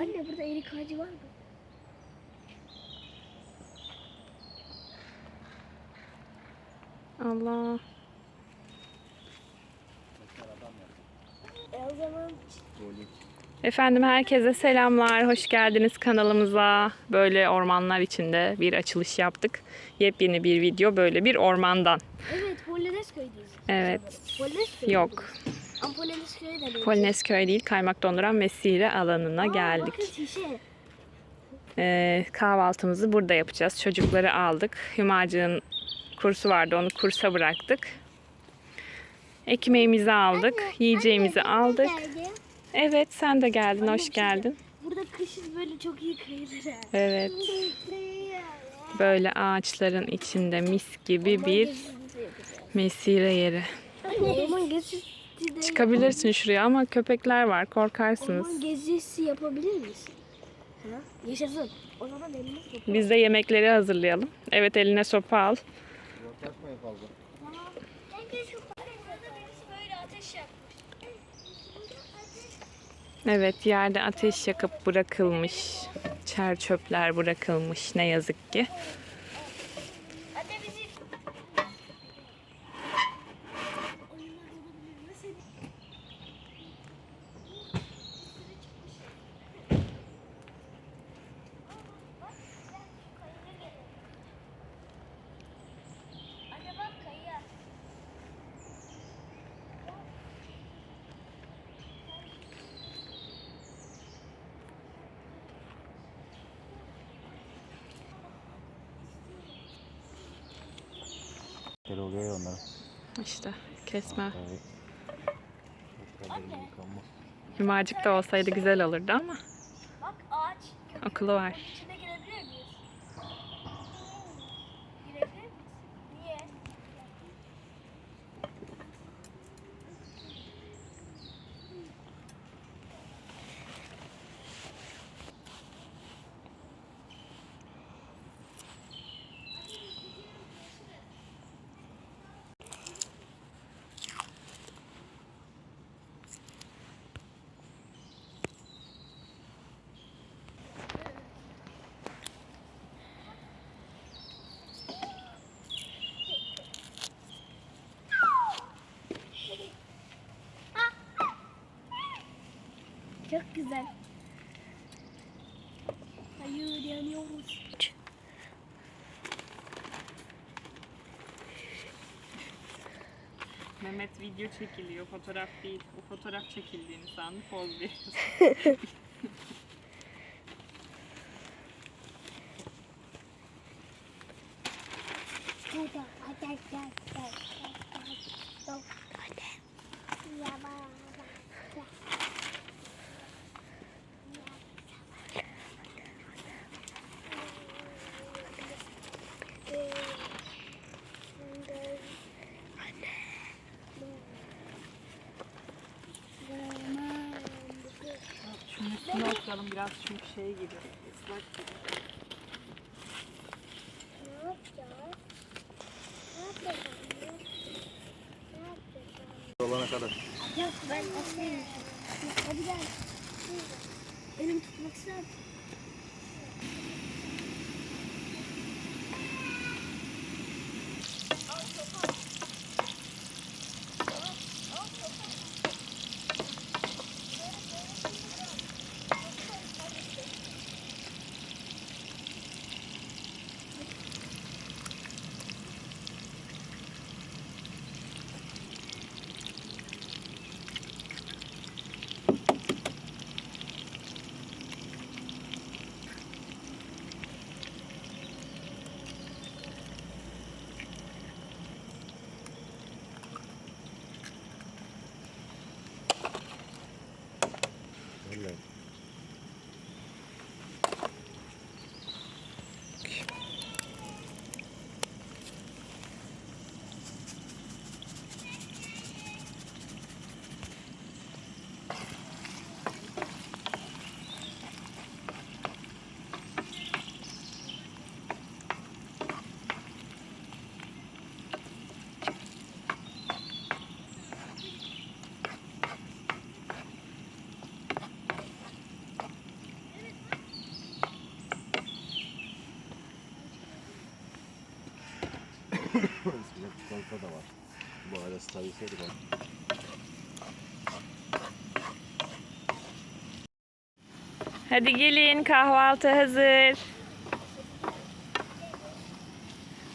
Anne burada erik ağacı var mı? Allah. E Efendim herkese selamlar. Hoş geldiniz kanalımıza. Böyle ormanlar içinde bir açılış yaptık. Yepyeni bir video böyle bir ormandan. evet Polonezköy'deyiz. Evet. Polonezköy. Yok. Ama Polonezköy'e de değil. Polonezköy değil, Kaymak Donduran Mesire alanına Aa, geldik. Bakın şişe. Ee, kahvaltımızı burada yapacağız. Çocukları aldık. Hümacı'nın kursu vardı. Onu kursa bıraktık. Ekmeğimizi aldık. Yiyeceğimizi aldık. Evet sen de geldin. Anne, Hoş geldin. Burada kışın böyle çok iyi kıyılır. ha. Evet. Böyle ağaçların içinde mis gibi bir mesire yeri. Gezisi Çıkabilirsin şuraya ama köpekler var. Orman Korkarsınız. gezisi yapabilir misin? Ha? Yaşasın. O zaman elini sok. Biz de yemekleri hazırlayalım. Evet eline sopa al. Yaklaşmayın fazla. Evet yerde ateş yakıp bırakılmış. Çer çöpler bırakılmış ne yazık ki. Kere oluyor ya onlara. İşte kesme. Evet. Da olsaydı güzel olurdu ama Bak ağaç. okulu var. Çok güzel. Hayır yanıyoruz. Mehmet video çekiliyor, fotoğraf değil. O fotoğraf çekildiğini sandı, poz veriyorsun. oturalım biraz çünkü şey gibi, ıslak gibi. Ne yapacağız? Ne yapacağız? Ne yapacağız? Olana kadar. Yok ben asayım. Hadi gel. Elim tutmak ister misin? Onu. Hadi gelin kahvaltı hazır.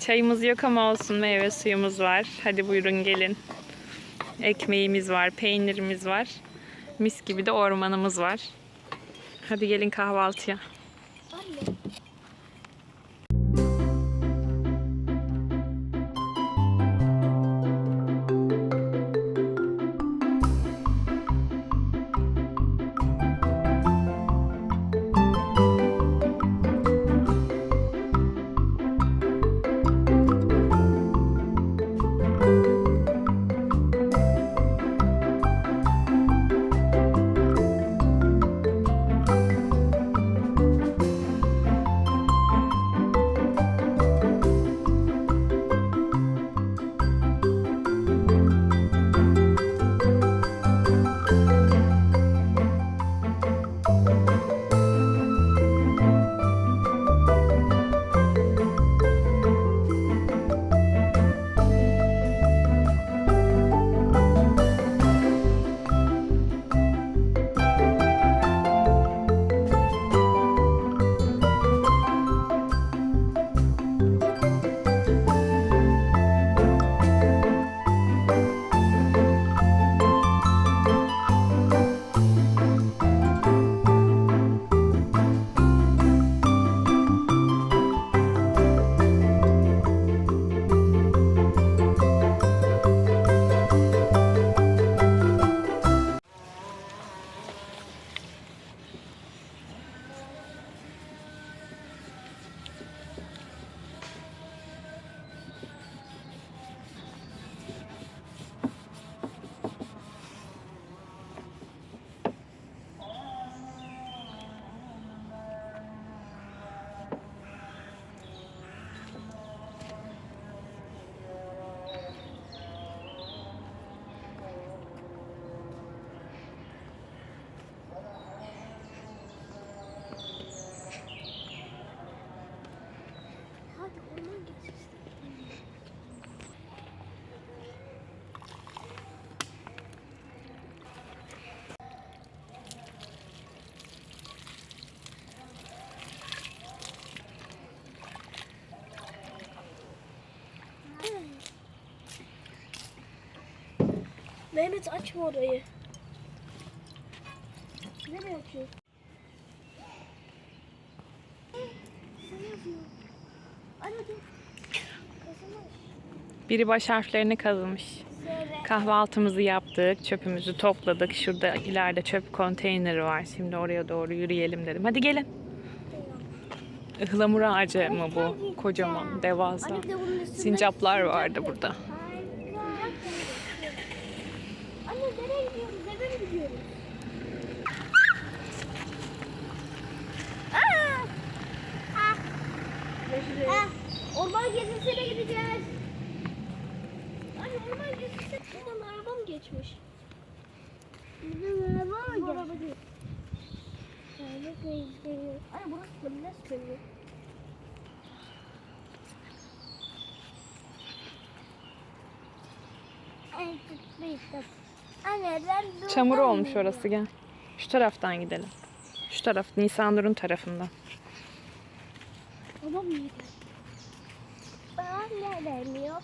Çayımız yok ama olsun meyve suyumuz var. Hadi buyurun gelin. Ekmeğimiz var, peynirimiz var. Mis gibi de ormanımız var. Hadi gelin kahvaltıya. Mehmet açma orayı. Nereye. Kazanmış. Biri baş harflerini kazımış. Kahvaltımızı yaptık, çöpümüzü topladık. Şurada ileride çöp konteyneri var. Şimdi oraya doğru yürüyelim dedim. Hadi gelin. Ihlamur ağacı mı bu? Kocaman, devasa. Sincaplar vardı burada. yok. Anne nereye gidiyoruz? Eve mi gidiyoruz? Aa! Ah! Ah! Orman gezisine gideceğiz. Anne orman gezisine buradan araba mı? Araba değil. Burası ben Çamur olmuş orası gel. Şu taraftan gidelim. Şu taraf Nisanur'un tarafından. Babam nerede? Babam nereden yok?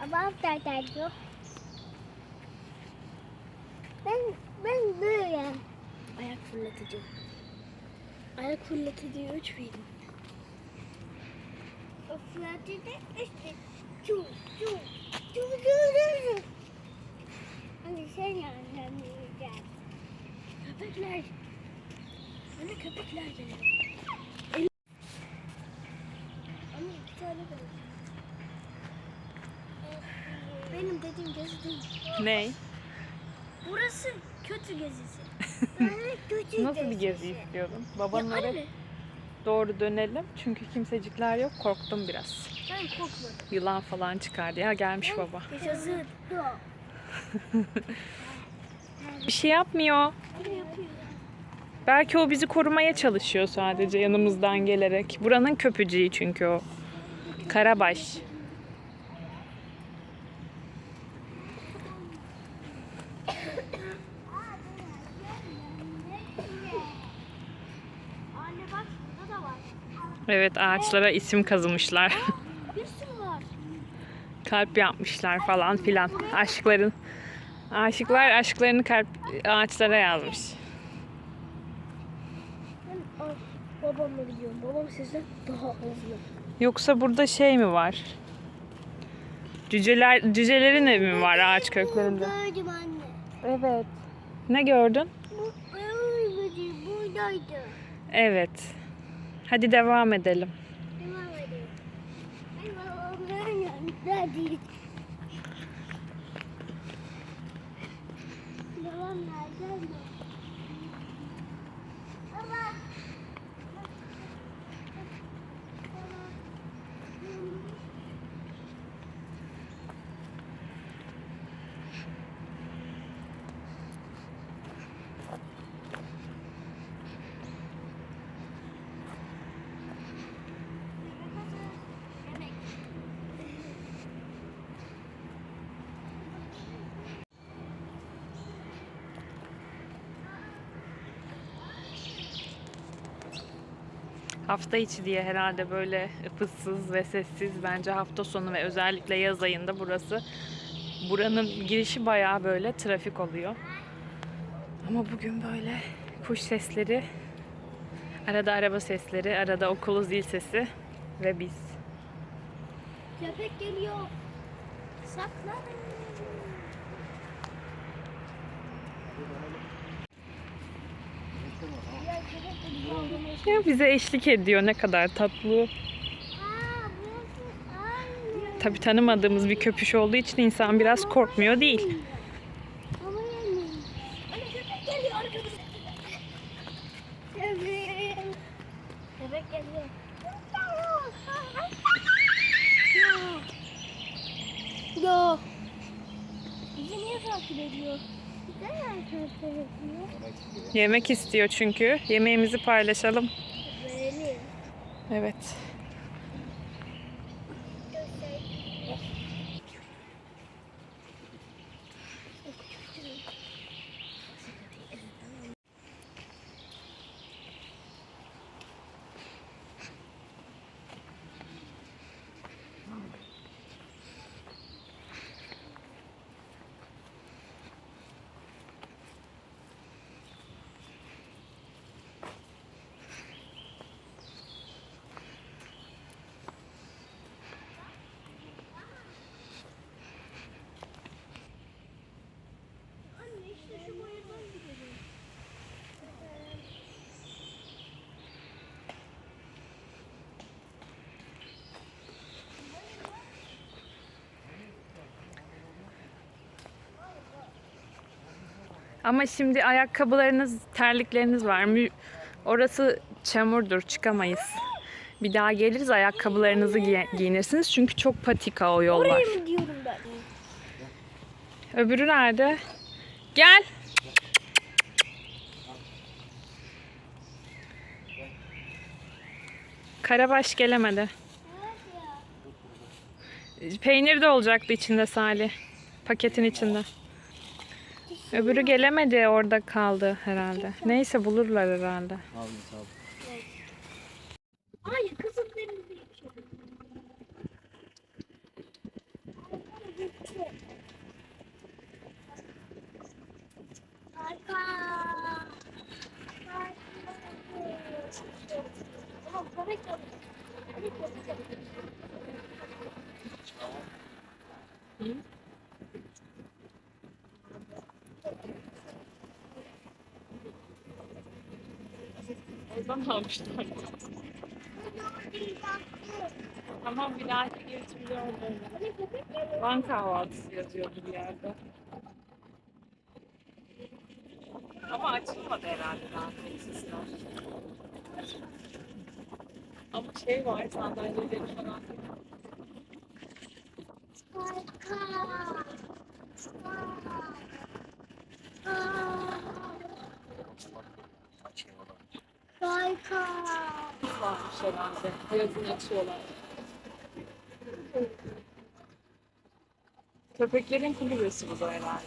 Babam nereden yok? Ben, ben böyle. Ayak fırlatıcı. Ayak fırlatıcı üç. O fırlatıcı işte. Çu, çu, çu, çu, çu. Hani sen yanlamayacağım. Köpekler. Anne köpekler geliyor. Anne iki tane de. Benim dediğim gezi değil. Ney? Burası kötü gezisi. kötü Nasıl bir gezi istiyordun? Babanın Ya oraya anne doğru dönelim. Çünkü kimsecikler yok. Korktum biraz. ben korkmadım. Yılan falan çıkardı. Ya gelmiş baba. Yaşasın. Bir şey yapmıyor. Ne yapıyor? Belki o bizi korumaya çalışıyor sadece yanımızdan gelerek. Buranın köpücüğü çünkü o. Karabaş. Evet ağaçlara isim kazımışlar. Bir sürü var. kalp yapmışlar falan filan. Aşkların aşıklar aşklarını kalp ağaçlara yazmış. Ben ah, babamla gidiyorum. Babam sizden daha hızlı. Yoksa burada şey mi var? Cüceler cücelerin evi mi var ağaç köklerinde? Gördüm anne. Evet. Ne gördün? Bu. Buradaydı. Evet. Hadi devam edelim. Devam edelim. Ay babamın yanında değil. Babam nerede? Baba. Hafta içi diye herhalde böyle ıpıssız ve sessiz bence hafta sonu ve özellikle yaz ayında burası buranın girişi bayağı böyle trafik oluyor. Ama bugün böyle kuş sesleri, arada araba sesleri, arada okulu zil sesi ve biz. Köpek geliyor. Saklanın. Ya bize eşlik ediyor ne kadar tatlı. Tabii tanımadığımız bir köpüş olduğu için insan biraz korkmuyor değil. Ya. Bizi niye takip ediyor? Yemek istiyor çünkü. Yemeğimizi paylaşalım. Verelim. Evet. Ama şimdi ayakkabılarınız, terlikleriniz var. Mü- Orası çamurdur, çıkamayız. Bir daha geliriz ayakkabılarınızı giy- giyinirsiniz çünkü çok patika o yollar. Oraya mı diyorum ben? Öbürü nerede? Gel. Karabaş gelemedi. Peynir de olacaktı içinde Salih. Paketin içinde. Öbürü gelemedi orada kaldı herhalde. Neyse bulurlar herhalde. Al sağ ol. Hayır kızım benim değil. Arka. Tamam, bebek yok. Bebek yok, bebek yok. Oradan almışlar. Tamam bir daha getiriyor Van kahvaltısı yazıyordu bir yerde. Ama açılmadı herhalde daha tesisler. Ama şey var sandalyeleri falan. Harika. Varmış herhalde. Yazın açıyorlar. Köpeklerin kulübesi bu da herhalde.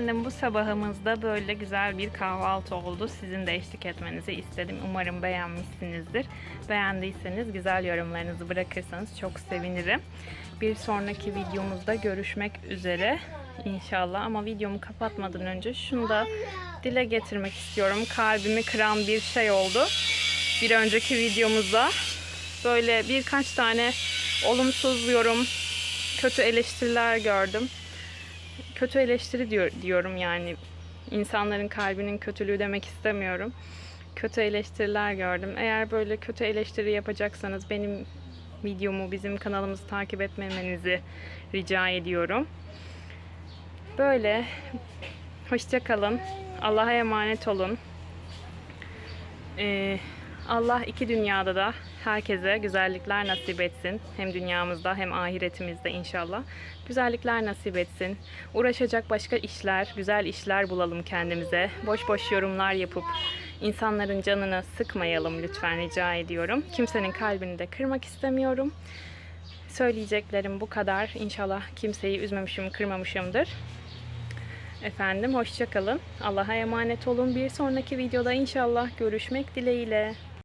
Efendim bu sabahımızda böyle güzel bir kahvaltı oldu. Sizin de eşlik etmenizi istedim. Umarım beğenmişsinizdir. Beğendiyseniz güzel yorumlarınızı bırakırsanız çok sevinirim. Bir sonraki videomuzda görüşmek üzere inşallah. Ama videomu kapatmadan önce şunu da dile getirmek istiyorum. Kalbimi kıran bir şey oldu. Bir önceki videomuzda böyle birkaç tane olumsuz yorum, kötü eleştiriler gördüm kötü eleştiri diyor, diyorum yani. İnsanların kalbinin kötülüğü demek istemiyorum. Kötü eleştiriler gördüm. Eğer böyle kötü eleştiri yapacaksanız benim videomu, bizim kanalımızı takip etmemenizi rica ediyorum. Böyle. Hoşça kalın. Allah'a emanet olun. Ee, Allah iki dünyada da herkese güzellikler nasip etsin. Hem dünyamızda hem ahiretimizde inşallah. Güzellikler nasip etsin. Uğraşacak başka işler, güzel işler bulalım kendimize. Boş boş yorumlar yapıp insanların canını sıkmayalım lütfen rica ediyorum. Kimsenin kalbini de kırmak istemiyorum. Söyleyeceklerim bu kadar. İnşallah kimseyi üzmemişim, kırmamışımdır. Efendim hoşça kalın. Allah'a emanet olun. Bir sonraki videoda inşallah görüşmek dileğiyle.